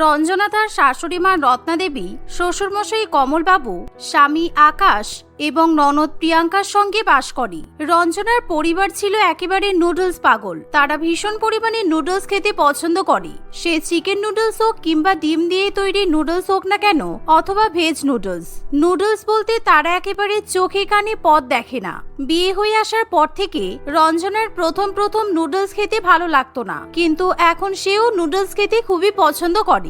রঞ্জনা তার শাশুড়ি মা রত্নাদেবী, শ্বশুরমশাই কমলবাবু, স্বামী আকাশ এবং ননদ প্রিয়াঙ্কার সঙ্গে বাস করে। রঞ্জনার পরিবার ছিল একেবারে নুডলস পাগল। তারা ভীষণ পরিমাণে নুডলস খেতে পছন্দ করে। সে চিকেন নুডলস হোক কিংবা ডিম দিয়ে তৈরি নুডলস হোক না কেন, অথবা ভেজ নুডলস। নুডলস বলতে তারা একেবারে চোখে কানে পথ দেখে না। বিয়ে হয়ে আসার পর থেকে রঞ্জনার প্রথম প্রথম নুডলস খেতে ভালো লাগতো না। কিন্তু এখন সেও নুডলস খেতে খুবই পছন্দ করে।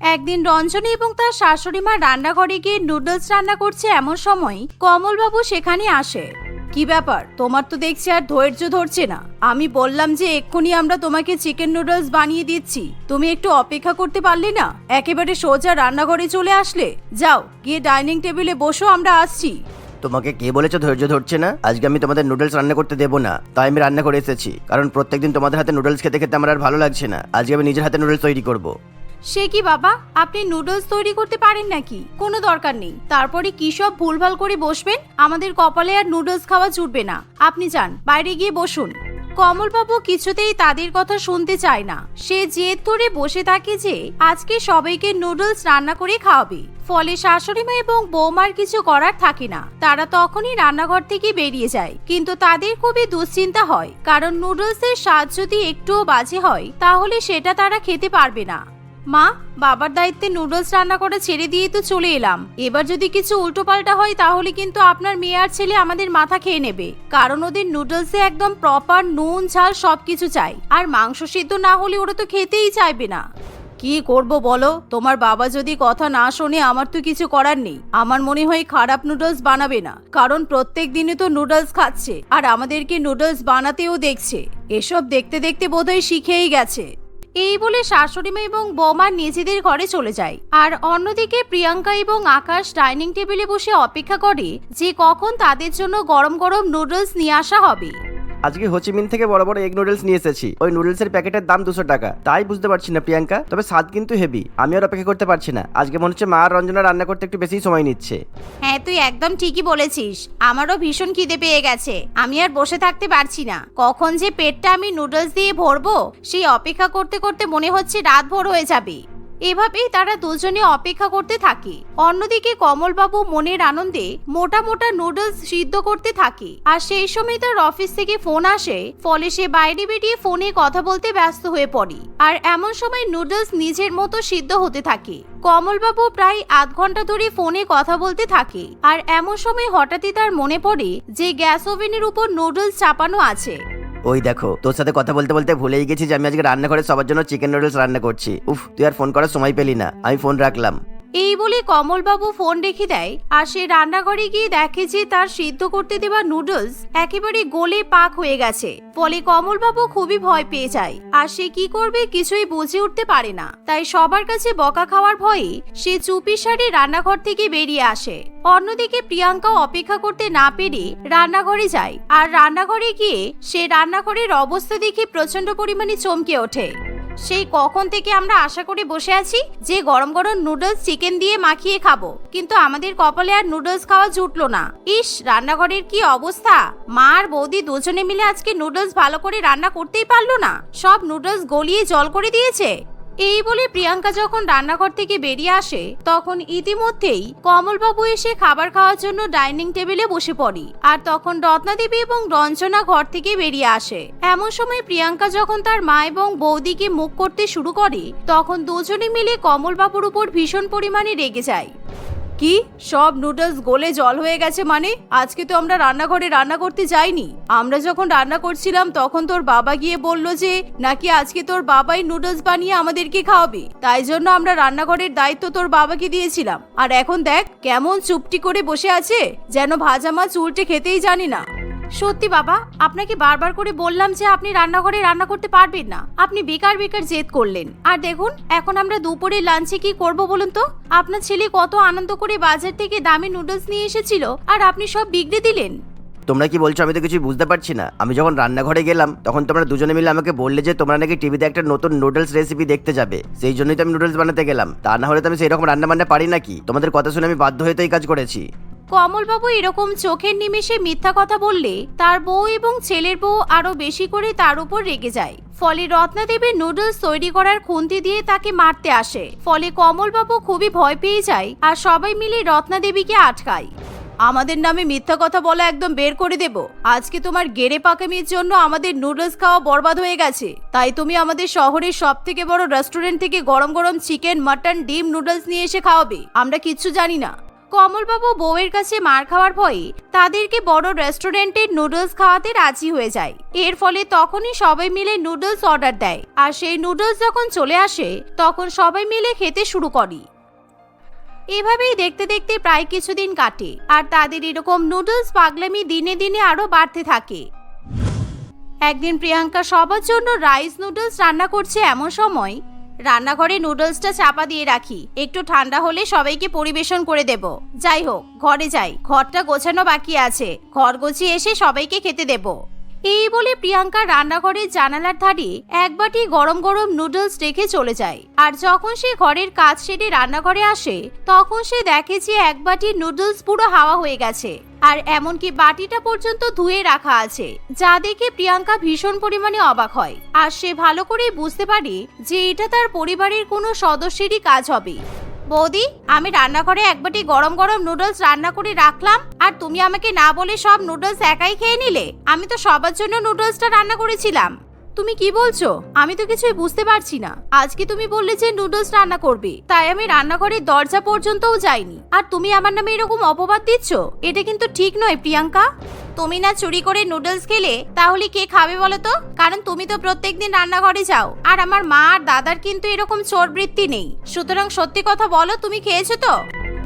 একদিন রঞ্জনী এবং তার শাশুড়ি মা রান্নাঘরে গিয়ে নুডলস রান্না করছে এমন সময় কমলবাবু সেখানে আসে। কি ব্যাপার? তোমার তো দেখছি আর ধৈর্য ধরছে না। আমি বললাম যে এক্ষুনি আমরা তোমাকে চিকেন নুডলস বানিয়ে দিচ্ছি। তুমি একটু অপেক্ষা করতে পারলে না? একেবারে সোজা রান্নাঘরে চলে আসলে। যাও, গিয়ে ডাইনিং টেবিলে বসো, আমরা আসছি। তোমাকে কে বলেছে ধৈর্য ধরছে না? আজকে আমি তোমাদের নুডলস রান্না করতে দেবো না। তাই আমি রান্না করে এসেছি। কারণ প্রত্যেকদিন তোমাদের হাতে নুডলস খেতে খেতে আমার আর ভালো লাগছে না। আজকে আমি নিজের হাতে নুডলস তৈরি করব। সে কি বাবা? আপনি নুডলস তৈরি করতে পারেন নাকি? কোনো দরকার নেই। তারপরে কি সব ভুলভাল করে বসবেন? আমাদের কপালে আর নুডলস খাওয়া জুটবে না। আপনি যান, বাইরে গিয়ে বসুন। কমলবাবু কিছুতেই তাদের কথা শুনতে চায় না। সে জেদ ধরে বসে থাকে যে, আজকে সবাইকে নুডলস রান্না করে খাওয়াবে। ফলে শাশুড়িমা এবং বৌমার কিছু করার থাকে না। তারা তখনই রান্নাঘর থেকে বেরিয়ে যায়। কিন্তু তাদের খুবই দুশ্চিন্তা হয়। কারণ নুডলসের স্বাদ যদি একটুও বাজে হয়, তাহলে সেটা তারা খেতে পারবে না। মা, বাবার দায়িত্বে নুডলস রান্না করে ছেড়ে দিয়ে তো চলে এলাম। এবার যদি কিছু উল্টোপাল্টা হয়, তাহলে কিন্তু আপনার মেয়ে আর ছেলে আমাদের মাথা খেয়ে নেবে। কারণ ওদের নুডলসে একদম প্রপার নুন, ঝাল সবকিছু চাই। আর মাংস সিদ্ধ না হলে ওরা তো খেতেই চাইবে না। কি করব বলো? তোমার বাবা যদি কথা না শোনে, আমার তো কিছু করার নেই। আমার মনে হয় খারাপ নুডলস বানাবে না। কারণ প্রত্যেক দিনে তো নুডলস খাচ্ছে। আর আমাদেরকে নুডলস বানাতেও দেখছে। এসব দেখতে দেখতে বোধহয় শিখেই গেছে। এই বলে শাশুড়িমা এবং বৌমা নিজেদের ঘরে চলে যায়। আর অন্যদিকে প্রিয়াঙ্কা এবং আকাশ ডাইনিং টেবিলে বসে অপেক্ষা করে যে কখন তাদের জন্য গরম গরম নুডলস নিয়ে আসা হবে। আজকে হোচিমিন থেকে বড় বড় এগ নুডলস নিয়ে এসেছি। ওই নুডলসের প্যাকেটের দাম দুশো টাকা। তাই বুঝতে পারছি না, প্রিয়াঙ্কা। তবে স্বাদ কিন্তু হেভি। আমি আর অপেক্ষা করতে পারছি না। আজকে মনে হচ্ছে মা আর রঞ্জনা রান্না করতে একটু বেশি সময় নিচ্ছে। হ্যাঁ তুই একদম ঠিকই বলেছিস। আমারও ভীষণ খিদে পেয়ে গেছে। আমি আর বসে থাকতে পারছি না। কখন যে পেটটা আমি নুডলস দিয়ে ভরবো, সেই অপেক্ষা করতে করতে মনে হচ্ছে রাত ভোর হয়ে যাবে। এভাবেই তারা দুজনে অপেক্ষা করতে থাকে। অন্যদিকে কমলবাবু মনের আনন্দে মোটা মোটা নুডলস সিদ্ধ করতে থাকে। আর সেই সময় তার অফিস থেকে ফোন আসে, ফলে সে বাইরে বেরিয়ে ফোনে কথা বলতে ব্যস্ত হয়ে পড়ে। আর এমন সময় নুডলস নিজের মতো সিদ্ধ হতে থাকে। কমলবাবু প্রায় আধ ঘণ্টা ধরে ফোনে কথা বলতে থাকে। আর এমন সময় হঠাৎই তার মনে পড়ে যে গ্যাস ওভেনের উপর নুডলস চাপানো আছে। ওই দেখো, তোর সাথে কথা বলতে বলতে ভুলেই গেছি যে আমি আজকে রান্নাঘরে সবার জন্য চিকেন নুডলস রান্না করছি। উফ, তুই আর ফোন করার সময় পেলি না। আমি ফোন রাখলাম। এই বলে কমলবাবু ফোন রেখে দেয়, আর সে রান্নাঘরে গিয়ে দেখে যে তার সিদ্ধ করতে দেওয়া নুডলস একেবারে গোলে পাক হয়ে গেছে। ফলে কমলবাবু খুবই ভয় পেয়ে যায়, আর সে কি করবে কিছুই বুঝে উঠতে পারে না। তাই সবার কাছে বকা খাওয়ার ভয়ে সে চুপি সারে রান্নাঘর থেকে বেরিয়ে আসে। অন্যদিকে প্রিয়াঙ্কা অপেক্ষা করতে না পেরে রান্নাঘরে যায়, আর রান্নাঘরে গিয়ে সে রান্নাঘরের অবস্থা দেখে প্রচণ্ড পরিমাণে চমকে ওঠে। সেই কখন থেকে আমরা আশা করে বসে আছি যে গরম গরম নুডলস চিকেন দিয়ে মাখিয়ে খাব। কিন্তু আমাদের কপালে আর নুডলস খাওয়া জুটলো না। ইস, রান্নাঘরের কি অবস্থা? মা আর বৌদি দুজনে মিলে আজকে নুডলস ভালো করে রান্না করতেই পারল না। সব নুডলস গলিয়ে জল করে দিয়েছে। এই বলে প্রিয়াঙ্কা যখন রান্নাঘর থেকে বেরিয়ে আসে, তখন ইতিমধ্যেই কমলবাবু এসে খাবার খাওয়ার জন্য ডাইনিং টেবিলে বসে পড়ি। আর তখন রত্নাদেবী এবং রঞ্জনা ঘর থেকে বেরিয়ে আসে। এমন সময় প্রিয়াঙ্কা যখন তার মা এবং বৌদিকে মুখ করতে শুরু করে, তখন দুজনে মিলে কমলবাবুর উপর ভীষণ পরিমাণে রেগে যায়। কি? সব নুডলস গোলে জল হয়ে গেছে মানে? আজকে তো আমরা রান্নাঘরে রান্না করতে যাইনি। আমরা যখন রান্না করছিলাম, তখন তোর বাবা গিয়ে বলল যে, নাকি আজকে তোর বাবাই নুডলস বানিয়ে আমাদেরকে খাওয়াবে? তাই জন্য আমরা রান্নাঘরের দায়িত্ব তোর বাবাকে দিয়েছিলাম। আর এখন দেখ, কেমন চুপটি করে বসে আছে, যেন ভাজা মাছ উল্টে খেতেই জানি না। সত্যি বাবা, আপনাকে বারবার করে বললাম যে আপনি রান্নাঘরে রান্না করতে পারবেন না। আপনি বেকার বেকার জেদ করলেন। আর দেখুন, এখন আমরা দুপুরে লাঞ্চে কি করব বলুন তো? আপনার ছেলে কত আনন্দ করে বাজার থেকে দামি নুডলস নিয়ে এসেছিল আর আপনি সব বিগড়ে দিলেন। তোমরা কি বলছো আমি তো কিছু বুঝতে পারছি না। আমি যখন রান্নাঘরে গেলাম, তখন তোমরা দুজনে মিলে আমাকে বললে যে তোমরা নাকি টিভিতে একটা নতুন নুডলস রেসিপি দেখতে যাবে। সেই জন্যই তো আমি নুডলস বানাতে গেলাম। তা না হলে তো আমি সেই রকম রান্না বান্না পারি নাকি? তোমাদের কথা শুনে আমি বাধ্য হয়ে তো এই কাজ করেছি। কমলবাবু এরকম চোখের নিমেষে মিথ্যা কথা বললে তার বউ এবং ছেলের বউ আরও বেশি করে তার উপর রেগে যায়। ফলে রত্নাদেবী নুডলস তৈরি করার খুন্তি দিয়ে তাকে মারতে আসে। ফলে কমলবাবু খুবই ভয় পেয়ে যায় আর সবাই মিলে রত্নাদেবীকে আটকায়। আমাদের নামে মিথ্যা কথা বলা একদম বের করে দেব। আজকে তোমার গেরে পাকামির জন্য আমাদের নুডলস খাওয়া বরবাদ হয়ে গেছে। তাই তুমি আমাদের শহরের সব থেকে বড় রেস্টুরেন্ট থেকে গরম গরম চিকেন মাটন ডিম, নুডলস নিয়ে এসে খাওয়াবে। আমরা কিচ্ছু জানি না। কমলবাবু বউয়ের কাছে মার খাওয়ার ভয়ে তাদেরকে বড় রেস্টুরেন্টের নুডলস খাওয়াতে রাজি হয়ে যায়। এর ফলে তখনই সবাই মিলে নুডলস অর্ডার দেয় আর সেই নুডলস যখন চলে আসে, তখন সবাই মিলে খেতে শুরু করি। এভাবেই দেখতে দেখতে প্রায় কিছুদিন কাটে আর তাদের এরকম নুডলস পাগলামি দিনে দিনে আরও বাড়তে থাকে। একদিন প্রিয়াঙ্কা সবার জন্য রাইস নুডলস রান্না করছে এমন সময় রান্নাঘরে নুডলসটা চাপা দিয়ে রাখি। একটু ঠান্ডা হলে সবাইকে পরিবেশন করে দেব। যাই হোক, ঘরে যাই। ঘরটা গোছানো বাকি আছে। ঘর গুছিয়ে এসে সবাইকে খেতে দেব। এই বলে প্রিয়াঙ্কা রান্নাঘরের জানালার ধারে এক বাটি গরম গরম নুডলস রেখে চলে যায়। আর যখন সে ঘরের কাজ সেরে রান্নাঘরে আসে, তখন সে দেখে যে এক বাটি নুডলস পুরো হাওয়া হয়ে গেছে। আর এমনকি বাটিটা পর্যন্ত ধুয়ে রাখা আছে, যা দেখে প্রিয়াঙ্কা ভীষণ পরিমাণে অবাক হয়। আর সে ভালো করেই বুঝতে পারে যে এটা তার পরিবারের কোনো সদস্যেরই কাজ হবে। বৌদি, আমি রান্নাঘরে এক বাটি গরম গরম নুডলস রান্না করে রাখলাম, আর তুমি আমাকে না বলে সব নুডলস একাই খেয়ে নিলে? আমি তো সবার জন্য নুডলসটা রান্না করেছিলাম। তুমি কি বলছো? আমি তো কিছুই বুঝতে পারছি না। আজকে তুমি বললে যে নুডলস রান্না করবে। তাই আমি রান্নাঘরের দরজা পর্যন্তও যাইনি। আর তুমি আমার নামে এরকম অপবাদ দিচ্ছ? এটা কিন্তু ঠিক নয়, প্রিয়াঙ্কা। তুমি না চুরি করে নুডলস খেলে, তাহলে কে খাবে বলো তো কারণ তুমি তো প্রত্যেকদিন রান্নাঘরে যাও। আর আমার মা আর দাদার কিন্তু এরকম চোর বৃত্তি নেই। সুতরাং সত্যি কথা বলো, তুমি খেয়েছো তো?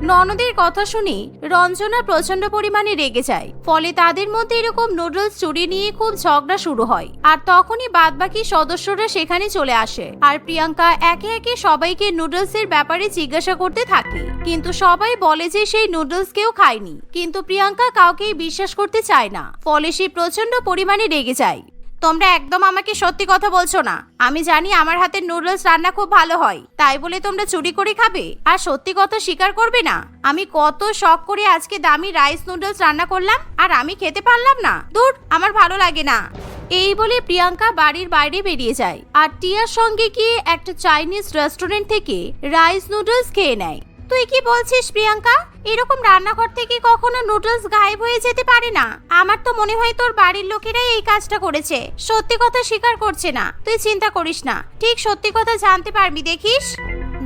ননদের কথা শুনে রঞ্জনা প্রচণ্ড পরিমাণে রেগে যায়। ফলে তাদের মধ্যে এরকম নুডলস চুরি নিয়ে খুব ঝগড়া শুরু হয়। আর তখনই বাদবাকি সদস্যরা সেখানে চলে আসে। আর প্রিয়াঙ্কা একে একে সবাইকে নুডলসের ব্যাপারে জিজ্ঞাসা করতে থাকে। কিন্তু সবাই বলে যে সেই নুডলস কেউ খায়নি। কিন্তু প্রিয়াঙ্কা কাউকেই বিশ্বাস করতে চায় না। ফলে সে প্রচণ্ড পরিমাণে রেগে যায়। তোমরা একদম আমাকে সত্যি কথা বলছো না। আমি জানি আমার হাতের নুডলস রান্না খুব ভালো হয়, তাই বলে তোমরা চুরি করে খাবে? আর সত্যি কথা স্বীকার করবে না? আমি কত শখ করে আজকে দামি রাইস নুডলস রান্না করলাম, আর আমি খেতে পারলাম না। দূর, আমার ভালো লাগে না। এই বলে প্রিয়াঙ্কা বাড়ির বাইরে বেরিয়ে যায়, আর টিয়ার সঙ্গে গিয়ে একটা চাইনিজ রেস্টুরেন্ট থেকে রাইস নুডলস খেয়ে নেয়। তুই কি বলছিস, প্রিয়াঙ্কা? এরকম রান্নাঘর থেকে কখনো নুডলস গায়েব হয়ে যেতে পারে না। আমার তো মনে হয় তোর বাড়ির লোকেরাই এই কাজটা করেছে। সত্যি কথা স্বীকার করছে না। তুই চিন্তা করিস না। ঠিক সত্যি কথা জানতে পারবি, দেখিস?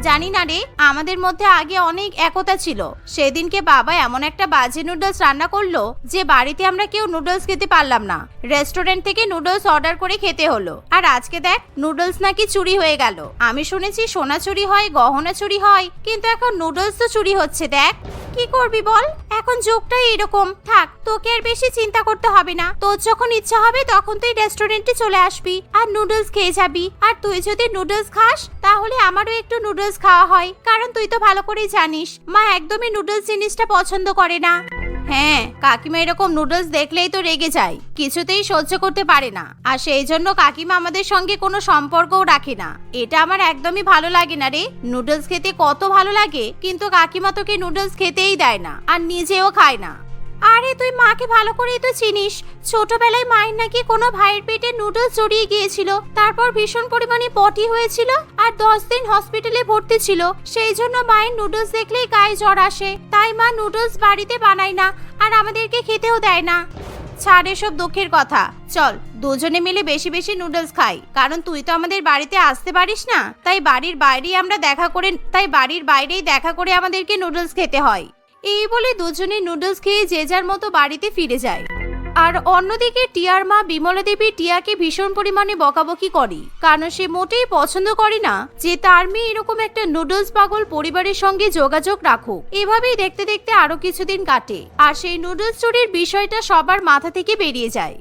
জানি না রে, আমাদের মধ্যে আগে অনেক একতা ছিল। সেদিনকে বাবা এমন একটা বাজে নুডলস রান্না করল যে বাড়িতে আমরা কেউ নুডলস খেতে পারলাম না। রেস্টুরেন্ট থেকে নুডলস অর্ডার করে খেতে হলো। আর আজকে দেখ, নুডলস নাকি চুরি হয়ে গেল। আমি শুনেছি সোনা চুরি হয়, গহনা চুরি হয়, কিন্তু এখন নুডলস তো চুরি হচ্ছে, দেখ। কি করবি বল? এখন যুগটাই এরকম। থাক, তোকে আর বেশি চিন্তা করতে হবে না। তোর যখন ইচ্ছা হবে তখন তুই রেস্টুরেন্টে চলে আসবি, আর নুডলস খেয়ে যাবি। আর তুই যদি নুডলস খাস, তাহলে আমারও একটু নুডলস খাওয়া হয়, কারণ তুই তো ভালো করেই জানিস। মা একদমই নুডলস জিনিসটা পছন্দ করে না। হ্যাঁ কাকিমা এরকম নুডলস দেখলেই তো রেগে যায়, কিছুতেই সহ্য করতে পারে না। আর সেই জন্য কাকিমা আমাদের সঙ্গে কোনো সম্পর্কও রাখে না। এটা আমার একদমই ভালো লাগে না রে। নুডলস খেতে কত ভালো লাগে, কিন্তু কাকিমা তোকে নুডলস খেতেই দেয় না, আর নিজেও খায় না। আরে, তুই মাকে ভালো করেই তো চিনিস। ছোটবেলায় মায়ের নাকি কোনো ভাইয়ের পেটে নুডলস জড়িয়ে গিয়েছিল, তারপর ভীষণ পরিমাণে পটি হয়েছিল আর দশ দিন হসপিটালে ভর্তি ছিল। সেই জন্য মায়ের নুডলস দেখলেই গায়ে জ্বর আসে। তাই মা নুডলস বাড়িতে বানায় না আর আমাদেরকে খেতেও দেয় না। ছাড় এসব দুঃখের কথা। চল, দুজনে মিলে বেশি বেশি নুডলস খাই। কারণ তুই তো আমাদের বাড়িতে আসতে পারিস না। তাই বাড়ির বাইরেই আমরা দেখা করে তাই বাড়ির বাইরেই দেখা করে আমাদেরকে নুডলস খেতে হয়। এই বলে দুজনে নুডলস খেয়ে যে যার মতো বাড়িতে ফিরে যায়। আর অন্যদিকে টিয়ার মা বিমলা দেবী টিয়াকে ভীষণ পরিমাণে বকাবকি করে, কারণ সে মোটেই পছন্দ করে না যে তার মেয়ে এরকম একটা নুডলস পাগল পরিবারের সঙ্গে যোগাযোগ রাখুক। এভাবেই দেখতে দেখতে আরও কিছুদিন কাটে, আর সেই নুডলস চুরির বিষয়টা সবার মাথা থেকে বেরিয়ে যায়।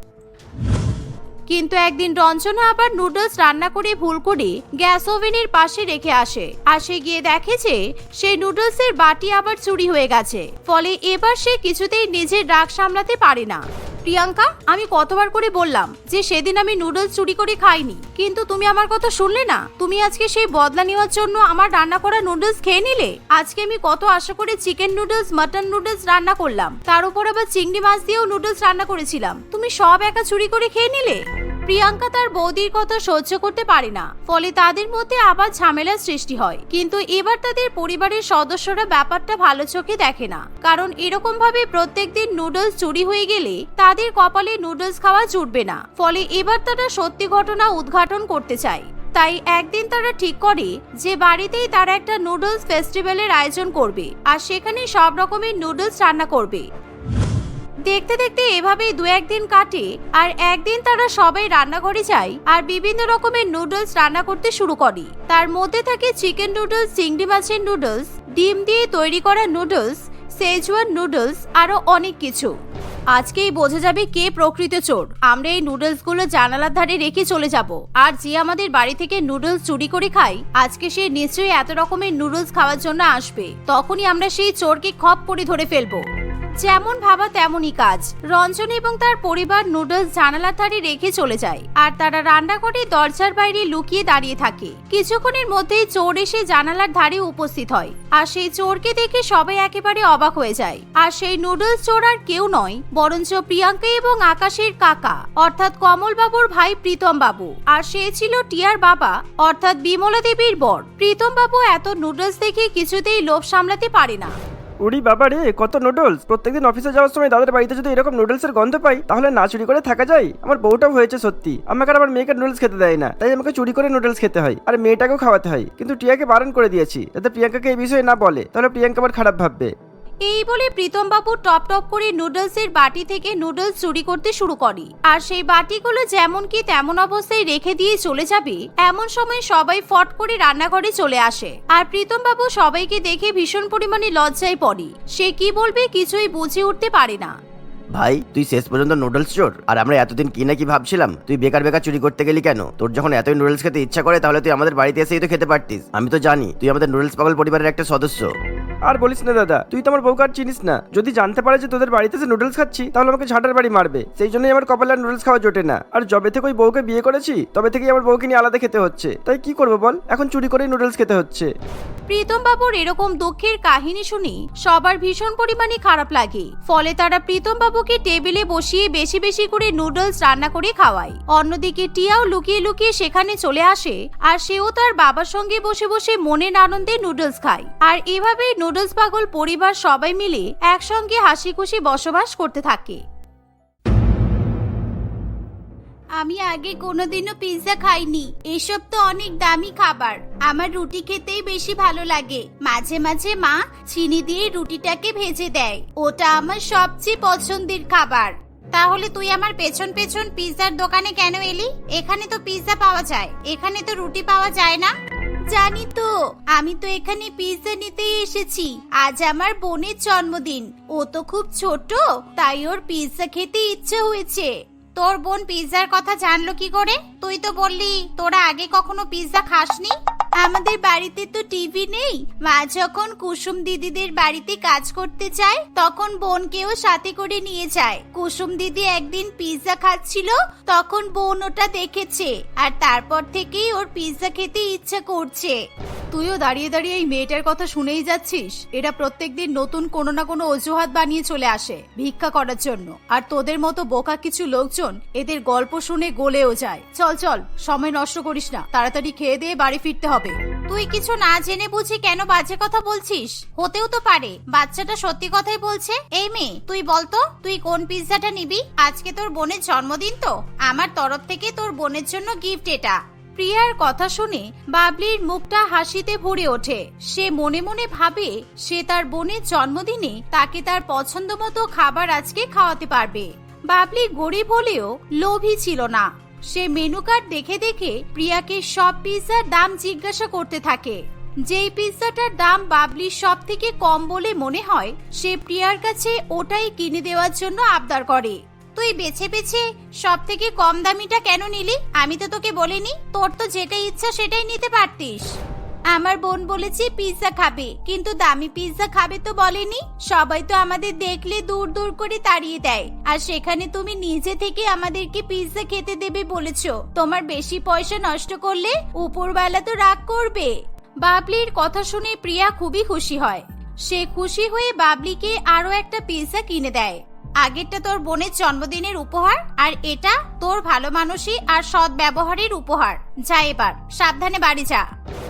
কিন্তু একদিন রঞ্জনা আবার নুডলস রান্না করে ভুল করে গ্যাস ওভেনের পাশে রেখে আসে। আর সে গিয়ে দেখে যে সেই নুডলসের বাটি আবার চুরি হয়ে গেছে। ফলে এবার সে কিছুতেই নিজের রাগ সামলাতে পারে না। প্রিয়াঙ্কা, আমি কতবার করে বললাম যে সেদিন আমি নুডলস চুরি করে খাইনি। কিন্তু তুমি আমার কথা শুনলে না? তুমি আজকে সেই বদলা নেওয়ার জন্য আমার রান্না করা নুডলস খেয়ে নিলে? আজকে আমি কত আশা করে চিকেন নুডলস, মাটন নুডলস রান্না করলাম। তার উপর আবার চিংড়ি মাছ দিয়েও নুডলস রান্না করেছিলাম। তুমি সব একা চুরি করে খেয়ে নিলে? প্রিয়াঙ্কা তার বৌদির কথা সহ্য করতে পারে না, ফলে তাদের মধ্যে আবার ঝামেলার সৃষ্টি হয়। কিন্তু এবার তাদের পরিবারের সদস্যরা ব্যাপারটা ভালো চোখে দেখে না, কারণ এরকম ভাবে প্রত্যেকদিন নুডলস চুরি হয়ে গেলে তাদের কপালে নুডলস খাওয়া জুটবে না, ফলে এবার তারা সত্যি ঘটনা উদ্ঘাটন করতে চায়। তাই একদিন তারা ঠিক করে যে বাড়িতেই তারা একটা নুডলস ফেস্টিভ্যালের আয়োজন করবে, আর সেখানে সব রকমের নুডলস রান্না করবে। দেখতে দেখতে এভাবেই দু একদিন কাটে, আর একদিন তারা সবাই রান্নাঘরে যায় আর বিভিন্ন রকমের নুডলস রান্না করতে শুরু করে। তার মধ্যে থাকে চিকেন নুডলস চিংড়ি মাছের নুডলস ডিম দিয়ে তৈরি করা নুডলস সেজওয়ান নুডলস আরও অনেক কিছু। আজকেই বোঝা যাবে কে প্রকৃত চোর। আমরা এই নুডলসগুলো জানালার ধারে রেখে চলে যাব। আর যে আমাদের বাড়ি থেকে নুডলস চুরি করে খাই আজকে সে নিশ্চয়ই এত রকমের নুডলস খাওয়ার জন্য আসবে। তখনই আমরা সেই চোরকে খপ করে ধরে ফেলব। যেমন ভাবা তেমনই কাজ। রঞ্জন এবং তার পরিবার নুডলস জানালার ধারে রেখে চলে যায়। আর তারা রান্নাঘরে দরজার বাইরে লুকিয়ে দাঁড়িয়ে থাকে। কিছুক্ষণের মধ্যেই চোর এসে জানালার ধারে উপস্থিত হয়। আর সেই চোরকে দেখে সবাই একেবারে অবাক হয়ে যায়। আর সেই নুডলস চোর আর কেউ নয়, বরঞ্চ প্রিয়াঙ্কা এবং আকাশের কাকা, অর্থাৎ কমল বাবুর ভাই প্রীতম বাবু আর সে ছিল টিয়ার বাবা, অর্থাৎ বিমলা দেবীর বর। প্রীতম বাবু এত নুডলস দেখে কিছুতেই লোভ সামলাতে পারে না। উড়ি বাবা রে কত নুডলস প্রত্যেকদিন অফিসে যাওয়ার সময় দাদার বাড়িতে যদি এরকম নুডলসের গন্ধ পাই, তাহলে না চুরি করে থাকা যায়? আমার বউটাও হয়েছে সত্যি। আমাকে আর আমার মেয়েকে নুডলস খেতে দেয় না। তাই আমাকে চুরি করে নুডলস খেতে হয়। আর মেয়েটাকেও খাওয়াতে হয়। কিন্তু টিয়াকে বারণ করে দিয়েছি। যাতে প্রিয়াঙ্কাকে এই বিষয়ে না বলে, তাহলে প্রিয়াঙ্কা আবার খারাপ ভাববে। এই বলে প্রীতম বাবু টপ টপ করে নুডলসের বাটি থেকে নুডলস চুরি করতে শুরু করে। আর সেই বাটিগুলো যেমন কি তেমন অবস্থায় রেখে দিয়ে চলে যাবে, এমন সময় সবাই ফট করে রান্নাঘরে চলে আসে। আর প্রীতম বাবু সবাইকে দেখে ভীষণ পরিমাণে লজ্জায় পড়ে। সে কি বলবে কিছুই বুঝে উঠতে পারে না। ভাই তুই শেষ পর্যন্ত নুডলস চোর? আর আমরা এতদিন কি না কি ভাবছিলাম? তুই বেকার বেকার চুরি করতে গেলি কেন? তোর যখন এতই নুডলস খেতে ইচ্ছা করে তাহলে তুই আমাদের বাড়িতে এসেই তো খেতে পারতিস। আমি তো জানি তুই আমাদের নুডলস পাগল পরিবারের একটা সদস্য। আর বলিস না দাদা তুই তো আমার বউকে আর চিনিস না। যদি জানতে পারে যে তোদের বাড়িতে এসে নুডলস খাচ্ছি তাহলে আমাকে ঝাঁটার বাড়ি মারবে। সেই জন্যই আমার কপালে আর নুডলস খাওয়া জোটে না। আর যবে থেকে ওই বউকে বিয়ে করেছি তবে থেকেই আমার বউকে নিয়ে আলাদা খেতে হচ্ছে। তাই কি করব বল? এখন চুরি করেই নুডলস খেতে হচ্ছে। প্রীতম বাবুর এরকম দুঃখের কাহিনী শুনি সবার ভীষণ পরিমাণে খারাপ লাগে। ফলে তারা প্রীতম বাবুকে টেবিলে বসিয়ে বেশি বেশি করে নুডলস রান্না করে খাওয়াই অন্যদিকে টিয়াও লুকিয়ে লুকিয়ে সেখানে চলে আসে আর সেও তার বাবার সঙ্গে বসে বসে মনের আনন্দে নুডলস খায়। আর এভাবেই নুডলস পাগল পরিবার সবাই মিলে একসঙ্গে হাসি খুশি বসবাস করতে থাকে। আমি আগে কোনোদিনও পিৎজা খাইনি। এসব তো অনেক দামি খাবার। আমার রুটি খেতেই বেশি ভালো লাগে। মাঝে মাঝে মা চিনি দিয়ে রুটিটাকে ভেজে দেয়। ওটা আমার সবচেয়ে পছন্দের খাবার। তাহলে তুই আমার পেছন পেছন পিৎজার দোকানে কেন এলি? এখানে তো পিৎজা পাওয়া যায়। এখানে তো রুটি পাওয়া যায় না। জানি তো, আমি তো এখানে পিৎজা নিতেই এসেছি। আজ আমার বোনের জন্মদিন। ও তো খুব ছোট, তাই ওর পিৎজা খেতে ইচ্ছে হয়েছে। তোর বোন পিৎজার কথা জানলো কি করে? তুই তো বললি, তোরা আগে কখনো পিৎজা খাসনি? আমাদের বাড়িতে তো টিভি নেই। মা যখন কুসুম দিদিদের বাড়িতে কাজ করতে যায়, তখন বোনকেও সাথে করে নিয়ে যায়। কুসুম দিদি একদিন পিৎজা খাচ্ছিল, তখন বোন ওটা দেখেছে, আর তারপর থেকেই ওর পিৎজা খেতে ইচ্ছা করছে। তুইও দাঁড়িয়ে দাঁড়িয়ে এই মেয়েটার কথা শুনেই যাচ্ছিস? এরা প্রত্যেকদিন নতুন কোনো না কোনো অজুহাত বানিয়ে চলে আসে ভিক্ষা করার জন্য। আর তোদের মতো বোকা কিছু লোকজন এদের গল্প শুনে গলেও যায়। চল চল, সময় নষ্ট করিস না। তাড়াতাড়ি খেয়ে দিয়ে বাড়ি ফিরতে হবে। তুই কিছু না জেনে বুঝে কেন বাজে কথা বলছিস? হতেও তো পারে। বাচ্চাটা সত্যি কথাই বলছে, এই মেয়ে, তুই বলতো তুই কোন পিৎজাটা নিবি? আজকে তোর বোনের জন্মদিন তো। আমার তরফ থেকে তোর বোনের জন্য গিফট এটা। প্রিয়ার কথা শুনে বাবলির মুখটা হাসিতে ভরে ওঠে। সে মনে মনে ভাবে সে তার বোনের জন্মদিনে তাকে তার পছন্দ মতো খাবার আজকে খাওয়াতে পারবে। বাবলি গরিব হলেও লোভী ছিল না। সে মেনু কার্ড দেখে দেখে প্রিয়াকে সব পিৎজার দাম জিজ্ঞাসা করতে থাকে। যেই পিৎজাটার দাম বাবলির সব থেকে কম বলে মনে হয়, সে প্রিয়ার কাছে ওটাই কিনে দেওয়ার জন্য আবদার করে। তুই বেছে বেছে সব থেকে কম দামিটা কেন নিলি? আমি তো তোকে বলিনি, তোর তো যেটা ইচ্ছা সেটাই নিতে পারতিস। আমার বোন বলেছে পিৎজা খাবে, কিন্তু দামি পিৎজা খাবে তো বলেনি। সবাই তো আমাদের দেখলে দূর দূর করে তাড়িয়ে দেয়। আর সেখানে তুমি নিজে থেকে আমাদেরকে পিৎজা খেতে দেবে বলেছ। তোমার বেশি পয়সা নষ্ট করলে উপরবেলা তো রাগ করবে। বাবলির কথা শুনে প্রিয়া খুবই খুশি হয়। সে খুশি হয়ে বাবলিকে আরও একটা পিৎজা কিনে দেয়। আগেরটা তোর বোনের জন্মদিনের উপহার, আর এটা তোর ভালো মানুষই আর সৎ ব্যবহারের উপহার। যা এবার, সাবধানে বাড়ি যা।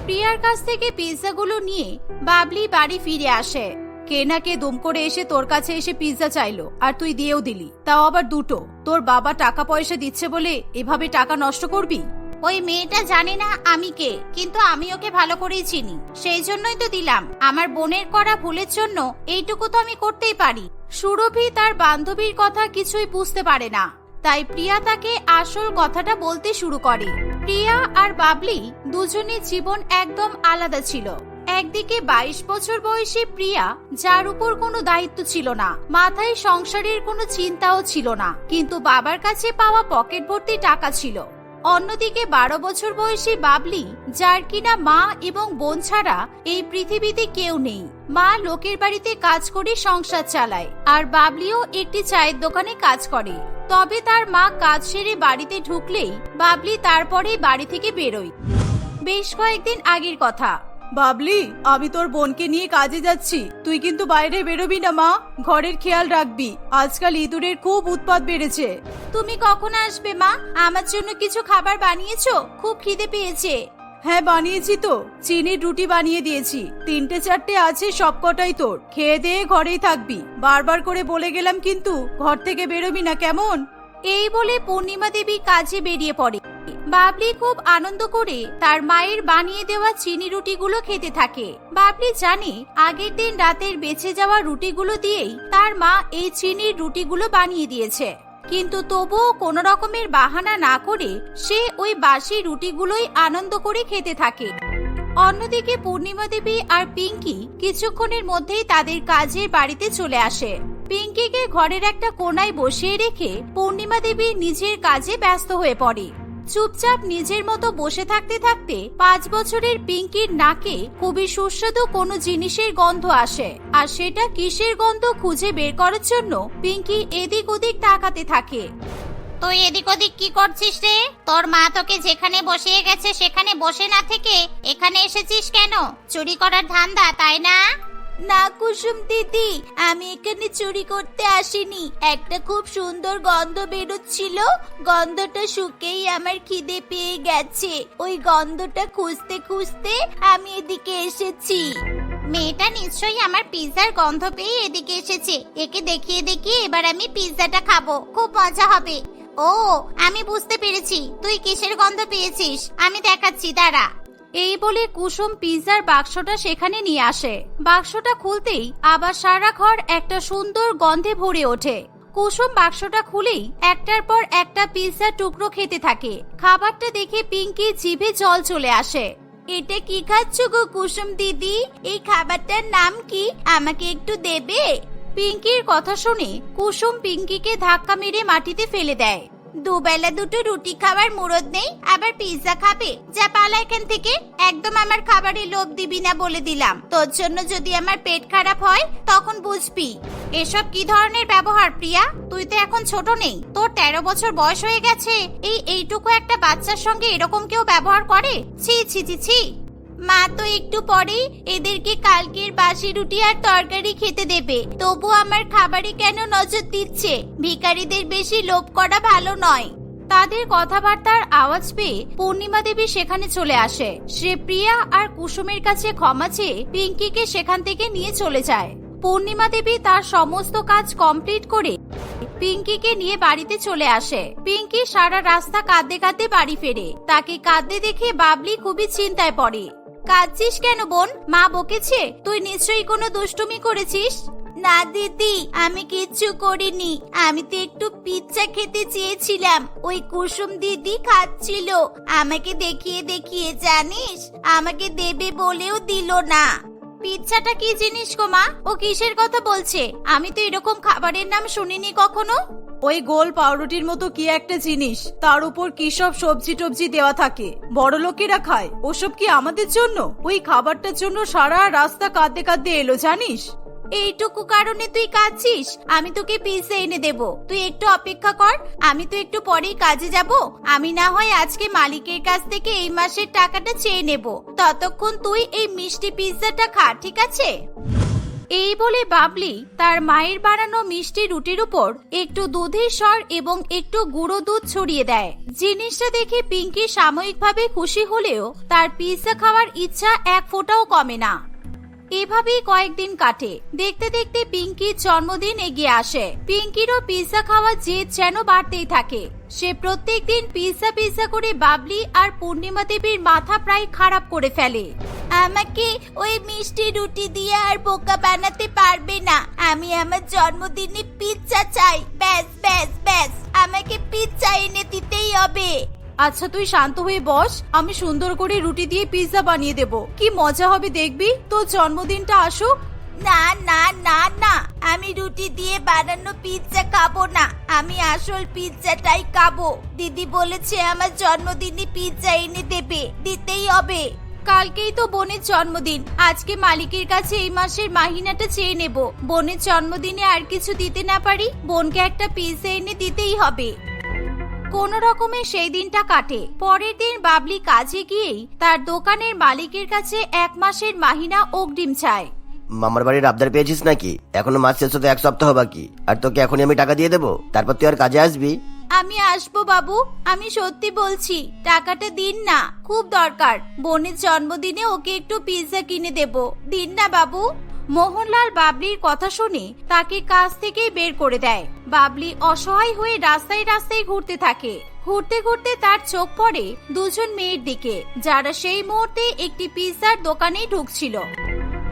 প্রিয়ার কাছ থেকে পিৎজাগুলো নিয়ে বাবলি বাড়ি ফিরে আসে। কে না কে দুম করে এসে তোর কাছে এসে পিৎজা চাইলো, আর তুই দিয়েও দিলি। তাও আবার দুটো। তোর বাবা টাকা পয়সা দিচ্ছে বলে এভাবে টাকা নষ্ট করবি? ওই মেয়েটা জানে না আমি কে, কিন্তু আমি ওকে ভালো করেই চিনি। সেই জন্যই তো দিলাম। আমার বোনের করা ভুলের জন্য এইটুকু তো আমি করতেই পারি। সুরভি তার বান্ধবীর কথা কিছুই বুঝতে পারে না। তাই প্রিয়া তাকে আসল কথাটা বলতে শুরু করে। প্রিয়া আর বাবলি দুজনের জীবন একদম আলাদা ছিল। একদিকে বাইশ বছর বয়সী প্রিয়া, যার উপর কোনো দায়িত্ব ছিল না, মাথায় সংসারের কোনো চিন্তাও ছিল না, কিন্তু বাবার কাছে পাওয়া পকেট ভর্তি টাকা ছিল। অন্যদিকে বারো বছর বয়সী বাবলি, যার কিনা মা এবং বোন ছাড়া এই পৃথিবীতে কেউ নেই। মা লোকের বাড়িতে কাজ করে সংসার চালায়, আর বাবলিও একটি চায়ের দোকানে কাজ করে। তবে তার মা কাজ সেরে বাড়িতে ঢুকলেই বাবলি তারপরে বাড়ি থেকে বেরোয়। বেশ কয়েকদিন আগের কথা। বাবলি আমি তোর বোনকে নিয়ে কাজে যাচ্ছি। তুই কিন্তু বাইরে বেরোবি না মা। ঘরের খেয়াল রাখবি। আজকাল ইঁদুরের খুব উৎপাত বেড়েছে। তুমি কখন আসবে মা? আমার জন্য কিছু খাবার বানিয়েছো? খুব খিদে পেয়েছে। হ্যাঁ বানিয়েছি তো। চিনির রুটি বানিয়ে দিয়েছি। তিনটে চারটে আছে সবকটাই তোর। খেয়ে দিয়ে ঘরেই থাকবি। বারবার করে বলে গেলাম কিন্তু ঘর থেকে বেরোবি না কেমন? এই বলে পূর্ণিমা দেবী কাজে বেরিয়ে পড়ে। বাবলি খুব আনন্দ করে তার মায়ের বানিয়ে দেওয়া চিনি রুটিগুলো খেতে থাকে। বাবলি জানে আগের দিন রাতের বেঁচে যাওয়া রুটিগুলো দিয়েই তার মা এই চিনির রুটিগুলো বানিয়ে দিয়েছে। কিন্তু তবুও কোনো রকমের বাহানা না করে সে ওই বাসি রুটিগুলোই আনন্দ করে খেতে থাকে। অন্যদিকে পূর্ণিমা দেবী আর পিঙ্কি কিছুক্ষণের মধ্যেই তাদের কাজের বাড়িতে চলে আসে। পিঙ্কিকে ঘরের একটা কোনায় বসিয়ে রেখে পূর্ণিমা দেবী নিজের কাজে ব্যস্ত হয়ে পড়ে। চুপচাপ নিজের মতো বসে থাকতে থাকতে পাঁচ বছরের পিঙ্কির নাকে খুবই সুস্বাদু কোনো জিনিসের গন্ধ আসে। আর সেটা কিসের গন্ধ খুঁজে বের করার জন্য পিঙ্কি এদিক ওদিক তাকাতে থাকে। তুই এদিক ওদিক কি করছিস রে? তোর মা তোকে যেখানে বসিয়ে গেছে সেখানে বসে না থেকে এখানে এসেছিস কেন? চুরি করার ধান্দা, তাই না? না কুসুম দিদি, আমি এখানে চুরি করতে আসিনি। একটা খুব সুন্দর গন্ধ বেরোচ্ছিল। গন্ধটা শুকেই আমার খিদে পেয়ে গেছে। ওই গন্ধটা খুঁজতে খুঁজতে আমি এদিকে এসেছি। মেয়েটা নিশ্চয়ই আমার পিৎজার গন্ধ পেয়ে এদিকে এসেছে। একে দেখিয়ে দেখিয়ে এবার আমি পিৎজাটা খাব। খুব মজা হবে। ও, আমি বুঝতে পেরেছি। তুই কিসের গন্ধ পেয়েছিস? আমি দেখাচ্ছি, দাঁড়া। এই বলে কুসুম পিৎজার বাক্সটা সেখানে নিয়ে আসে। বাক্সটা খুলতেই আবার সারা ঘর একটা সুন্দর গন্ধে ভরে ওঠে। কুসুম বাক্সটা খুলেই একটার পর একটা পিৎজার টুকরো খেতে থাকে। খাবারটা দেখে পিঙ্কি জিভে জল চলে আসে। এটা কি খাচ্ছ গো কুসুম দিদি? এই খাবারটার নাম কি? আমাকে একটু দেবে? পিঙ্কির কথা শুনে কুসুম পিঙ্কিকে ধাক্কা মেরে মাটিতে ফেলে দেয়। দুবেলা দুটো রুটি খাবার মুরদ নেই, আবার পিৎজা খাবে। যা পালা এখান থেকে, একদম আমার খাবারে লোভ দিবি না বলে দিলাম। তোর জন্য যদি আমার পেট খারাপ হয়, তখন বুঝবি। এসব কি ধরনের ব্যবহার, প্রিয়া? তুই তো এখন ছোট নেই। তোর তেরো বছর বয়স হয়ে গেছে। এই এইটুকু একটা বাচ্চার সঙ্গে এরকম কেউ ব্যবহার করে? ছি ছি ছি ছি। মা তো একটু পরেই এদেরকে কালকের বাসি রুটি আর তরকারি খেতে দেবে। তবু আমার খাবারে কেন নজর দিচ্ছে? ভিখারিদের বেশি লোভ করা ভালো নয়। তাদের কথাবার্তার আওয়াজ পেয়ে পূর্ণিমা দেবী সেখানে চলে আসে। সে প্রিয়া আর কুসুমের কাছে ক্ষমা চেয়ে পিঙ্কিকে সেখান থেকে নিয়ে চলে যায়। পূর্ণিমা দেবী তার সমস্ত কাজ কমপ্লিট করে পিঙ্কিকে নিয়ে বাড়িতে চলে আসে। পিঙ্কি সারা রাস্তা কাঁদতে কাঁদতে বাড়ি ফেরে। তাকে কাঁদতে দেখে বাবলি খুবই চিন্তায় পড়ে। কাঁদছিস কেন বোন? মা বকেছে? তুই নিশ্চয়ই কোনো দুষ্টুমি করেছিস? না দিদি, আমি কিচ্ছু করিনি। আমি তো একটু পিৎজা খেতে চেয়েছিলাম। ওই কুসুম দিদি খাচ্ছিল। আমাকে দেখিয়ে দেখিয়ে, জানিস? আমাকে দেবে বলেও দিল না। পিৎজাটা কি জিনিস গো মা? ও কিসের কথা বলছে? আমি তো এরকম খাবারের নাম শুনিনি কখনো? ওই গোল পাউরুটির মতো কি একটা জিনিস? তার উপর কি সব সবজি টবজি দেওয়া থাকে? বড় লোকেরা খায়। ওসব কি আমাদের জন্য? ওই খাবারটার জন্য সারা রাস্তা কাঁদতে কাঁদতে এলো, জানিস? এইটুকু কারণে তুই কাঁদছিস? আমি তোকে পিৎজা এনে দেব। তুই একটু অপেক্ষা কর। আমি তো একটু পরেই কাজে যাব। আমি না হয় আজকে মালিকের কাছ থেকে এই মাসের টাকাটা চেয়ে নেব। ততক্ষণ তুই এই মিষ্টি পিৎজাটা খা, ঠিক আছে? এই বলে বাবলি তার মায়ের বানানো মিষ্টি রুটির উপর একটু দুধের স্বর এবং একটু গুঁড়ো দুধ ছড়িয়ে দেয়। জিনিসটা দেখে পিঙ্কি সাময়িকভাবে খুশি হলেও তার পিৎজা খাওয়ার ইচ্ছা এক ফোঁটাও কমে না। এভাবেই কয়েকদিন কাটে। দেখতে দেখতে পিঙ্কির জন্মদিন এগিয়ে আসে। পিঙ্কিরও পিৎজা খাওয়ার জেদ যেন বাড়তেই থাকে। সে প্রত্যেকদিন পিৎজা পিৎজা করে বাবলি আর পূর্ণিমা দেবীর মাথা প্রায় খারাপ করে ফেলে। আমাকে ওই মিষ্টি রুটি দিয়ে আর বোকা বানাতে পারবে না। আমি আমার জন্মদিনে পিৎজা চাই। ব্যাস ব্যাস ব্যাস। আমাকে পিৎজা এনে দিতেই হবে। আচ্ছা তুই শান্ত হয়ে বস। আমি সুন্দর করে রুটি দিয়ে পিৎজা বানিয়ে দেব। কি মজা হবে দেখবি? তোর জন্মদিনটা আসুক। না না না না। আমি রুটি দিয়ে বানানো পিৎজা খাব না। আমি আসল পিৎজাটাই খাব। দিদি বলেছে আমার জন্মদিনে পিৎজা এনে দেবে। দিতেই হবে। কালকেই তো বোনের জন্মদিন। আজকে মালিকের কাছে এই মাসের মাহিনাটা চেয়ে নেব। বোনের জন্মদিনে আর কিছু দিতে না পারি, বোনকে একটা পিৎজা এনে দিতেই হবে। কোন রকমে সেই দিনটা কাটে। পরের দিন বাবলি কাজে গিয়েই তার দোকানের মালিকের কাছে এক মাসের মাহিনা অগ্রিম চায়। মামার বাড়ির আবদার পেয়েছিস নাকি? এখনও মাস শেষ হতে এক সপ্তাহ বাকি। আর তোকে এখনই আমি টাকা দিয়ে দেবো? তারপর তুই আর কাজে আসবি? আমি আসব বাবু, আমি সত্যি বলছি, টাকাটা দিন না, খুব দরকার। বোনের জন্মদিনে ওকে একটু পিৎজা কিনে দেব। দিন না বাবু। মোহনলাল বাবলির কথা শুনে তাকে কাজ থেকেই বের করে দেয়। বাবলি অসহায় হয়ে রাস্তায় রাস্তায় ঘুরতে থাকে। ঘুরতে ঘুরতে তার চোখ পড়ে দুজন মেয়ের দিকে, যারা সেই মুহূর্তে একটি পিৎজার দোকানে ঢুকছিল।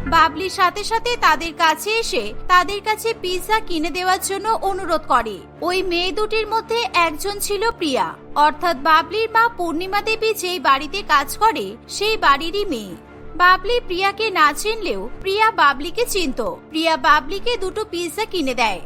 বাবলির সাথে সাথে তাদের কাছে এসে তাদের কাছে পিৎজা কিনে দেওয়ার জন্য অনুরোধ করে। ওই মেয়ে দুটির মধ্যে একজন ছিল প্রিয়া। অর্থাৎ বাবলির মা পূর্ণিমা দেবী যেই বাড়িতে কাজ করে, সেই বাড়িরই মেয়ে। বাবলি প্রিয়াকে না চিনলেও প্রিয়া বাবলিকে চিনত। প্রিয়া বাবলিকে দুটো পিৎজা কিনে দেয়।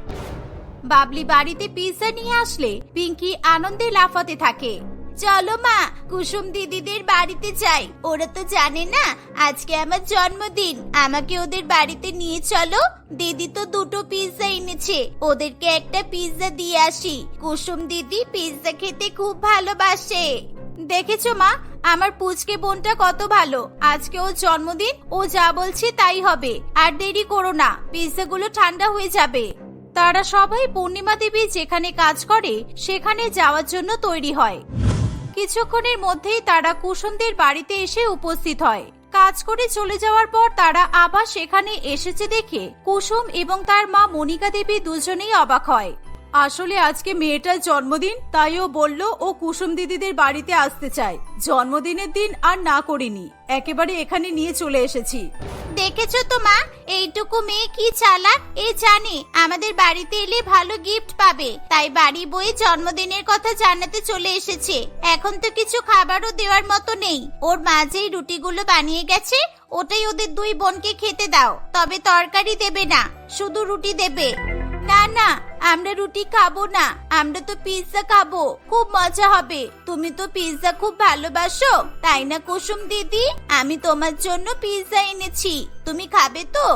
বাবলি বাড়িতে পিৎজা নিয়ে আসলে পিঙ্কি আনন্দে লাফাতে থাকে। চলো মা, কুসুম দিদিদের বাড়িতে যাই। ওরা তো জানে না, আজকে আমার জন্মদিন। আমাকে ওদের বাড়িতে নিয়ে চলো। দিদি তো দুটো পিৎজা এনেছে। ওদেরকে একটা পিৎজা দিয়ে আসি। কুসুম দিদি পিৎজা খেতে খুব ভালোবাসে। দেখেছ মা, আমার পুচকে বোনটা কত ভালো। আজকে ওর জন্মদিন, ও যা বলছে তাই হবে। আর দেরি করো না পিৎজাগুলো ঠান্ডা হয়ে যাবে। তারা সবাই পূর্ণিমা দেবী যেখানে কাজ করে, সেখানে যাওয়ার জন্য তৈরি হয়। কিছুক্ষণের মধ্যেই তারা কুসুমদের বাড়িতে এসে উপস্থিত হয়। কাজ করে চলে যাওয়ার পর তারা আবার সেখানে এসেছে দেখে কুসুম এবং তার মা মনিকা দেবী দুজনেই অবাক হয়। আসলে আজকে মেয়েটার জন্মদিন তাই ও বলল ও কুসুম দিদিদের বাড়িতে আসতে চায়। জন্মদিনের দিন আর না করিনি, একেবারে এখানে নিয়ে চলে এসেছি। দেখেছ তো মা, এইটুকু মেয়ে কি চালাক? এ জানে, আমাদের বাড়িতে এলে ভালো গিফট পাবে। তাই বাড়ি বই জন্মদিনের কথা জানাতে চলে এসেছে। এখন তো কিছু খাবারও দেওয়ার মতো নেই। ওর মা যেই রুটিগুলো বানিয়ে গেছে, ওটাই ওদের দুই বোনকে খেতে দাও। তবে তরকারি দেবে না, শুধু রুটি দেবে। না না আমরা রুটি খাব না, আমরা তো পিৎজা খাব। খুব মজা হবে। তুমি তো পিৎজা খুব ভালোবাসো, তাই না কুসুম দিদি? আমি তোমার জন্য পিৎজা এনেছি। তুমি খাবে তো?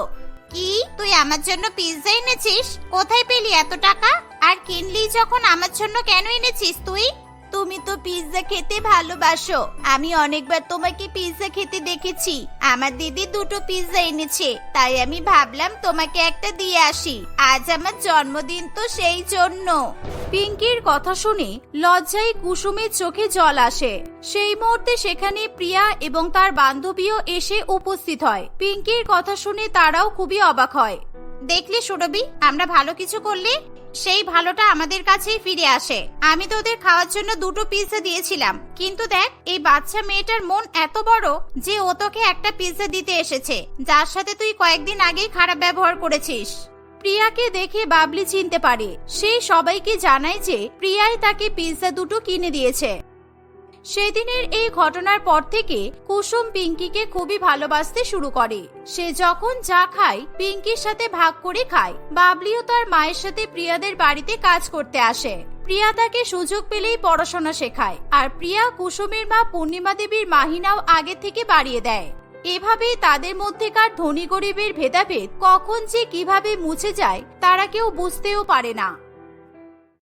কি? তুই আমার জন্য পিৎজা এনেছিস? কোথায় পেলি এত টাকা? আর কিনলি যখন আমার জন্য কেন এনেছিস তুই? তুমি তো পিৎজা খেতে ভালোবাসো। আমি অনেকবার তোমাকে পিৎজা খেতে দেখেছি। আমার দিদি দুটো পিৎজা এনেছে, তাই আমি ভাবলাম তোমাকে একটা দিয়ে আসি। আজ আমার জন্মদিন তো সেই জন্য। পিঙ্কির কথা শুনে লজ্জায় কুসুমের চোখে জল আসে। সেই মুহূর্তে সেখানে প্রিয়া এবং তার বান্ধবীও এসে উপস্থিত হয়। পিঙ্কির কথা শুনে তারাও খুবই অবাক হয়। দেখলি সুরভি, আমরা ভালো কিছু করলে সেই ভালোটা আমাদের কাছেই ফিরে আসে। আমি তো ওদের খাওয়ার জন্য দুটো পিৎজা দিয়েছিলাম। কিন্তু দেখ, এই বাচ্চা মেয়েটার মন এত বড় যে ও তোকে একটা পিৎজা দিতে এসেছে। যার সাথে তুই কয়েকদিন আগেই খারাপ ব্যবহার করেছিস। প্রিয়াকে দেখে বাবলি চিনতে পারে। সে সবাইকে জানায় যে প্রিয়াই তাকে পিৎজা দুটো কিনে দিয়েছে। সেদিনের এই ঘটনার পর থেকে কুসুম পিঙ্কিকে খুবই ভালোবাসতে শুরু করে। সে যখন যা খায়, পিঙ্কির সাথে ভাগ করে খায়। বাবলিও তার মায়ের সাথে প্রিয়াদের বাড়িতে কাজ করতে আসে। প্রিয়া তাকে সুযোগ পেলেই পড়াশোনা শেখায়। আর প্রিয়া কুসুমের মা পূর্ণিমা দেবীর মাহিনাও আগে থেকে বাড়িয়ে দেয়। এভাবেই তাদের মধ্যেকার ধনী গরিবের ভেদাভেদ কখন যে কীভাবে মুছে যায়, তারা কেউ বুঝতেও পারে না।